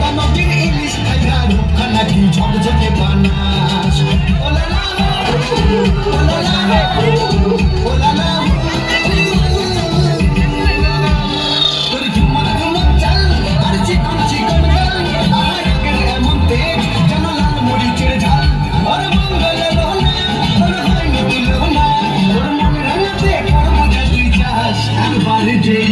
বাবা নদীর ইলিশ ভাইয়া রূপা নাকি ঝকঝকে বানাস ওলা না ওলা না ওলা না Everybody did.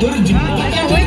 তোর জীবন